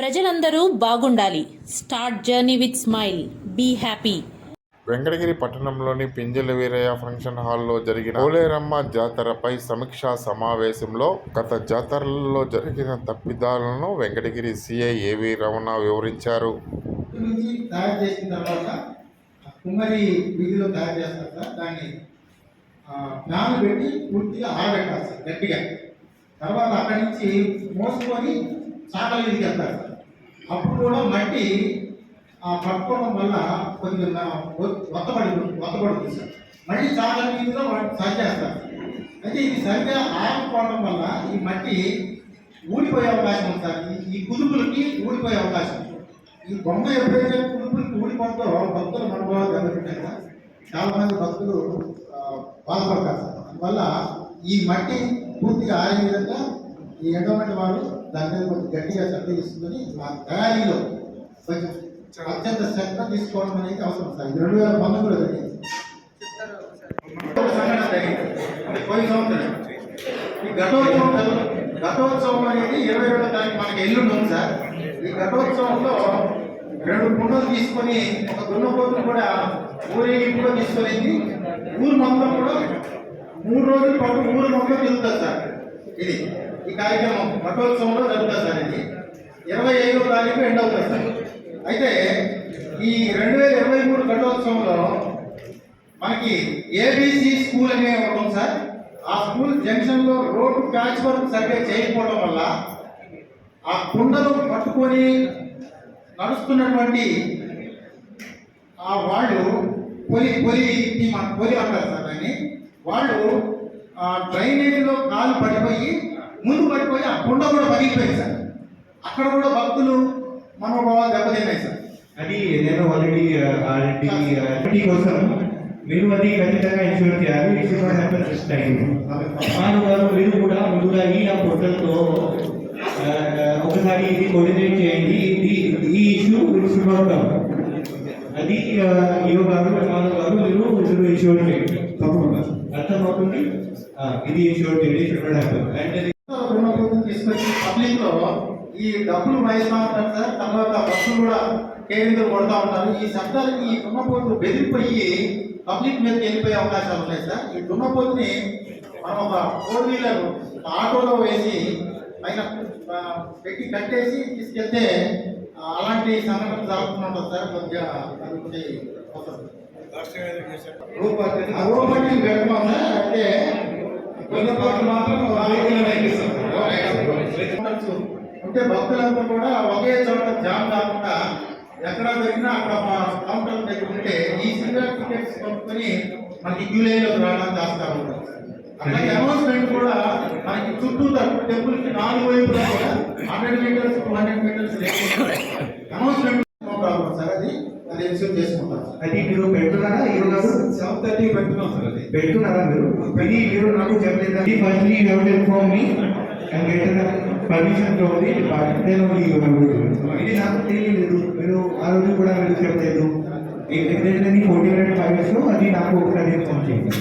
ప్రజలందరూ బాగుండాలి. Start journey with smile. Be happy. Venkatagiri పట్టణంలోని పింజల వీరయ్య ఫంక్షన్ హాల్లో జరిగిన పోలేరమ్మ జాతరపై సమీక్షా సమావేశంలో గత జాతరలలో జరిగిన తప్పిదాలను వెంకటగిరి సిఐ ఏవి రమణ వివరించారు. నుంచి తయారు చేసిన తర్వాత ఆ కుమ్మరి వీధిలో తయారు చేస్తారు సార్ దాన్ని ఆ, ఫ్యాన్ పెట్టి పూర్తిగా ఆరబెట్టాలి సార్ గట్టిగా. తర్వాత అక్కడి నుంచి మోసుకొని చాకల వీధికి వెళ్తారు. అప్పుడు కూడా మట్టి ఆ పట్టుకోవడం వల్ల కొద్దిగా వత్తబడి వత్తబడుతుంది సార్ మళ్ళీ చాలా వీధిలో సరి చేస్తారు అయితే ఇది సరిగ్గా ఆరకపోవడం వల్ల ఈ మట్టి ఊడిపోయే అవకాశం ఉంది సార్. ఈ- ఈ కుదుపులకి ఊడిపోయే అవకాశం ఉంది. ఈ బొమ్మ ఎప్పుడైతే కుదుపులకి ఊడిపోతుందో భక్తుల మనోభావాలు దెబ్బతింటాయి కదా. చాలా మంది భక్తులు బాధపడతారు సార్. అందువల్ల ఈ మట్టి పూర్తిగా ఆరే విధంగా ఈ ఎండోమెంట్ వాళ్ళు దాని మీద కొంచెం గట్టిగా శ్రద్ధ తీసుకుని మా తయారీలో కొంచెం అత్యంత శ్రద్ధ తీసుకోవడం అనేది అవసరం సార్. ఇది రెండు వేల పంతొమ్మిదిలో జరిగింది. జరిగింది పోయిన సంవత్సరం. ఈ ఘటోత్సవం ఘటోత్సవం అనేది ఇరవై రెండో తారీఖు మనకి ఎల్లుండి ఉంది సార్. ఈ ఘటోత్సవంలో రెండు కుండలు తీసుకొని ఒక దున్నపోతులు కూడా ఊరేగింపులో తీసుకొని ఊరు మొత్తం కూడా మూడు రోజుల పాటు ఊరు మొత్తం తిరుగుతుంది సార్. ఇది. ఈ కార్యక్రమం ఘటోత్సవంలో జరుగుతుంది సార్ ఇది. ఇరవై ఐదో తారీఖు ఎండ్ అవుతుంది సార్. అయితే ఈ రెండు వేల ఇరవై మూడు ఘటోత్సవంలో మనకి ఏబిసి స్కూల్ అనే ఒకటి సార్. ఆ స్కూల్ జంక్షన్లో రోడ్డు ప్యాచ్ వర్క్ సర్వే చేయకపోవడం వల్ల ఆ కుండలు పట్టుకొని నడుస్తున్నటువంటి ఆ వాళ్ళు పొలి పొలి పొలి అంటారు సార్ దాన్ని. వాళ్ళు ఆ డ్రైనేజీలో కాలు పడిపోయి ముందు పడిపోయి ఆ కుండ కూడా పగిలిపోయింది సార్. అక్కడ కూడా భక్తులు మనోభావాలు దెబ్బతిన్నాయి సార్. అది నేను ఆల్రెడీ ఆల్రెడీ ఆర్టీ కోసం మీరు అది ఖచ్చితంగా ఇన్షూర్ చేయాలి. ఇన్షూర్ హ్యాపెన్ దిస్ టైం వారు మీరు కూడా ముందుగా ఈ నా పోర్టల్తో ఒకసారి ఇది కోఆర్డినేట్ చేయండి. ఇది ఈ ఇష్యూ నాట్ కమ్ అది ఈయో గారు మాధవ్ గారు మీరు మీరు ఇన్షూర్ చేయండి. తప్పకుండా అర్థమవుతుంది? ఇది ఇన్షూర్ చేయండి హ్యాపెన్ అండ్ రుణపోతుని తీసుకొచ్చి పబ్లిక్లో ఈ డబ్బులు మైస్తా ఉంటారు సార్. తర్వాత బస్సులు కూడా కేరింతలు కొడతా ఉంటారు. ఈ శబ్దాలకి ఈ దున్నపోతులు బెదిరిపోయి పబ్లిక్ మీదకి వెళ్ళిపోయే అవకాశాలు ఉన్నాయి సార్. ఈ దున్నపోతుని మనం ఒక ఫోర్ వీలర్ ఆటోలో వేసి పైన పెట్టి కట్టేసి తీసుకెళ్తే అలాంటి సంఘటన జరుగుతుంటుంది సార్. కొద్దిగా అది. ఆ రూపట్టి పెడతాం సార్. అయితే కొన్ని పాటలు మాత్రం ఉండొచ్చు. ఉంటే భక్తులంతా కూడా ఒకే చోట జామ్ కాకుండా ఎక్కడ జరిగినా అక్కడ మా కౌంటర్ దగ్గర ఉంటే ఈ సింగల్ టికెట్స్ కొనుక్కొని మనకి క్యూ లైన్లో రావడానికి చేస్తా ఉంటారు అట్లాగే అనౌన్స్మెంట్ కూడా మనకి చుట్టూ టెంపుల్కి నాలుగు వైపులా కూడా hundred metres two hundred metres announcement అది చేసుకుంటాం మీరు పెట్టున్నారా గారు సెవెన్ థర్టీ పెట్టుకున్నాం సార్ అది. పెట్టున్నారా మీరు? ఇది మీరు నాకు చెప్పలేదు? ఇది firstly you have to inform me and get permission from the department ఇది నాకు తెలియలేదు. మీరు ఆ రోజు కూడా మీరు చెప్పలేదు. ఫోర్టీ మినిట్ ఫైవ్ అది నాకు ఒకసారి ఇన్ఫార్మ్ చేయండి.